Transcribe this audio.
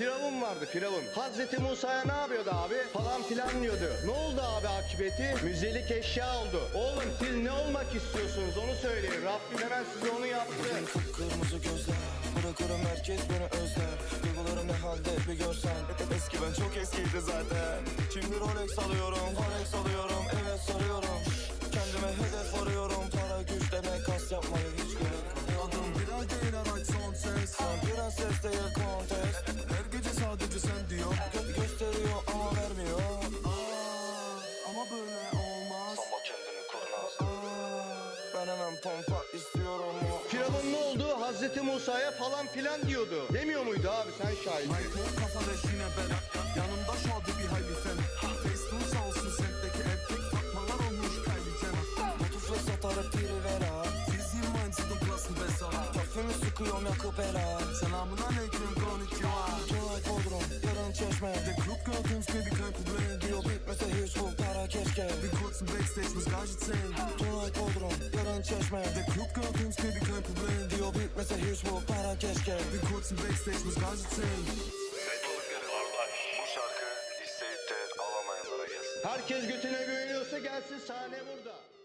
Firavun vardı Firavun. Hazreti Musa'ya ne yapıyordu abi? Falan filan diyordu. Ne oldu abi akıbeti? Müzelik eşya oldu. Oğlum siz ne olmak istiyorsunuz onu söyleyin. Rabbim hemen size onu yaptı. Kıpkırmızı gözler Bırakırım herkes beni özler Duygularım ne halde bir görsen Eski ben çok eskiydi zaten Şimdi Rolex alıyorum Rolex alıyorum Evet sarıyorum Kendime hedef arıyorum Para güç demek kas yapmaya hiç gerek yok Adım Bilal değil araç son ses Sen prenses değil kontes Her sadece sen diyor Gö- Gösteriyor ama vermiyor. Aa, Ama böyle olmaz. Ama kendini kurnaz Ben hemen pompa istiyorum Firavun ne oldu? Hazreti Musa'ya falan filan diyordu. Demiyor muydu abi? Sen şahit? Michael kafa leşine ben Yanımda şadı bir hayli sen. Facetune sağ olsun semtteki erkek. Fatmalar olmuş Kylie Jenner Motifle satarıp piri ver ha Diziyim mindset'ın klasın besa. Kafemi sıkıyorum yakıp helal Selamun aleyküm yarın çeşme Der Club uns, Baby, kein Problem Diyor bitmese hiç bu para keşke. Bin kurz im Backstage, muss Gage zählen Tonight Bodrum, yarın çeşme Der Club uns, Baby, kein Problem Diyor bitmese hiç bu para keşke. Bin kurz im Backstage, muss Gage zählen Bu şarkı isteyip de alamayanlara gelsin. Herkes götüne güveniyorsa gelsin sahne burada.